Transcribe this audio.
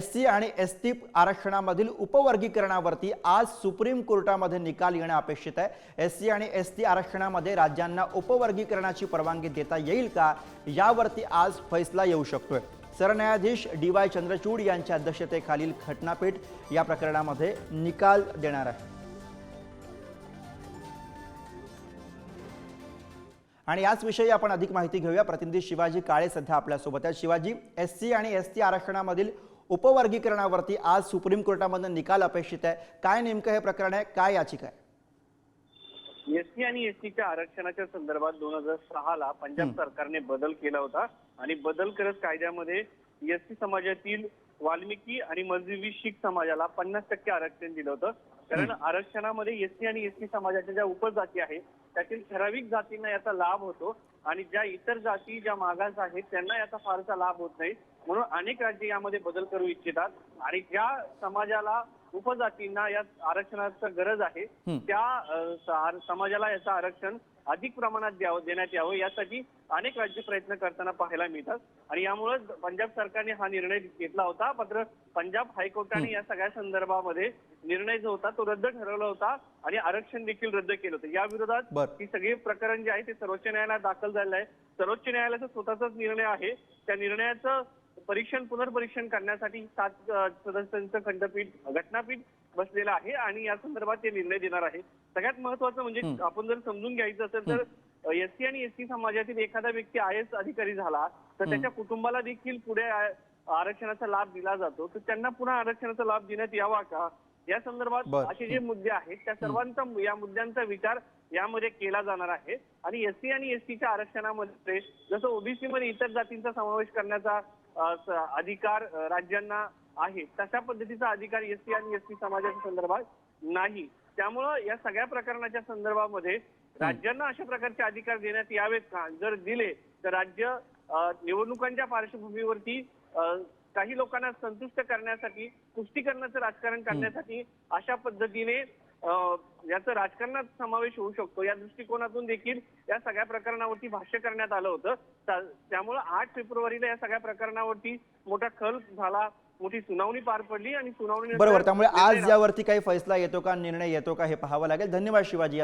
S C आणि S T आरक्षणामधील उपवर्गीकरणावरती आज सुप्रीम कोर्टामध्ये निकाल येणं अपेक्षित आहे. एस सी आणि एस टी आरक्षणामध्ये राज्यांना उपवर्गीकरणाची परवानगी देता येईल का? यावरती आज फैसला येऊ शकतोय. सरन्यायाधीश डी वाय चंद्रचूड यांच्या अध्यक्षतेखालील घटनापीठ या प्रकरणामध्ये निकाल देणार आहे. आणि याच विषयी आपण अधिक माहिती घेऊया. प्रतिनिधी शिवाजी काळे सध्या आपल्यासोबत आहेत. शिवाजी एस सी आणि एस टी आरक्षणामधील उपवर्गीकरणावरती आज सुप्रीम कोर्टामध्ये निकाल अपेक्षित आहे. काय नेमकं हे प्रकरण आहे? काय याचिका आहे? एसटी आणि एसटीच्या आरक्षणाच्या संदर्भात दोन हजार सहा ला पंजाब सरकारने बदल केला होता आणि बदल करत कायद्यामध्ये एसटी समाजातील वाल्मिकी आणि मजबी शीख समाजाला पन्नास टक्के आरक्षण दिलं होतं. कारण आरक्षणामध्ये एसटी आणि एसटी समाजाच्या ज्या उपजाती आहेत त्यातील ठराविक जातींना याचा लाभ होतो आणि ज्या इतर जाती ज्या मागास आहेत त्यांना याचा फारसा लाभ होत नाही. म्हणून अनेक राज्य यामध्ये बदल करू इच्छितात. आणि ज्या समाजाला उपजातींना या आरक्षणाचं गरज आहे त्या समाजाला याचं आरक्षण अधिक प्रमाणात द्यावं देण्यात यावं. यासाठी अनेक राज्य प्रयत्न करताना पाहायला मिळतात. आणि यामुळे पंजाब सरकारने हा निर्णय घेतला होता. मात्र पंजाब हायकोर्टाने या सगळ्या संदर्भामध्ये निर्णय जो होता तो रद्द ठरवला होता. आणि आरक्षण देखील रद्द केलं होतं. या विरोधात. ही सगळी प्रकरण जे आहे ते सर्वोच्च न्यायालयात दाखल झालेलं आहे. सर्वोच्च न्यायालयाचा स्वतःचाच निर्णय आहे. त्या निर्णयाचं परीक्षण पुनर्परीक्षण करण्यासाठी सात सदस्यांचं खंडपीठ घटनापीठ बसलेलं आहे आणि या संदर्भात ते निर्णय देणार आहे सगळ्यात महत्वाचं म्हणजे आपण जर समजून घ्यायचं असेल तर एससी आणि एसटी समाजातील एखादा व्यक्ती आय एस अधिकारी झाला तर त्याच्या कुटुंबाला देखील पुढे आरक्षणाचा लाभ दिला जातो. तर त्यांना पुन्हा आरक्षणाचा लाभ देण्यात यावा का? या संदर्भात. असे जे मुद्दे आहेत त्या सर्वांचा या मुद्द्यांचा विचार यामध्ये केला जाणार आहे. आणि एससी आणि एसटीच्या आरक्षणामध्ये जसं ओबीसी मध्ये इतर जातींचा समावेश करण्याचा अधिकार राज्यांना आहे तशा पद्धतीचा अधिकार एससी आणि एसटी समाजाच्या संदर्भात नाही. त्यामुळं या सगळ्या प्रकरणाच्या संदर्भामध्ये राज्यांना अशा प्रकारचे अधिकार देण्यात यावेत का? जर दिले तर राज्य निवडणुकांच्या पार्श्वभूमीवरती काही लोकांना संतुष्ट करण्यासाठी पुष्टीकरणाचं राजकारण करण्यासाठी अशा पद्धतीने याचं राजकारणात समावेश होऊ शकतो. या दृष्टिकोनातून देखील या सगळ्या प्रकरणावरती भाष्य करण्यात आलं होतं. त्या- त्यामुळं आठ फेब्रुवारीला या सगळ्या प्रकरणावरती मोठा खल झाला मोठी सुनावणी पार पडली आणि सुनावणी बरोबर त्यामुळे आज यावरती काही फैसला येतो का निर्णय येतो का हे पाहावं लागेल. धन्यवाद शिवाजी.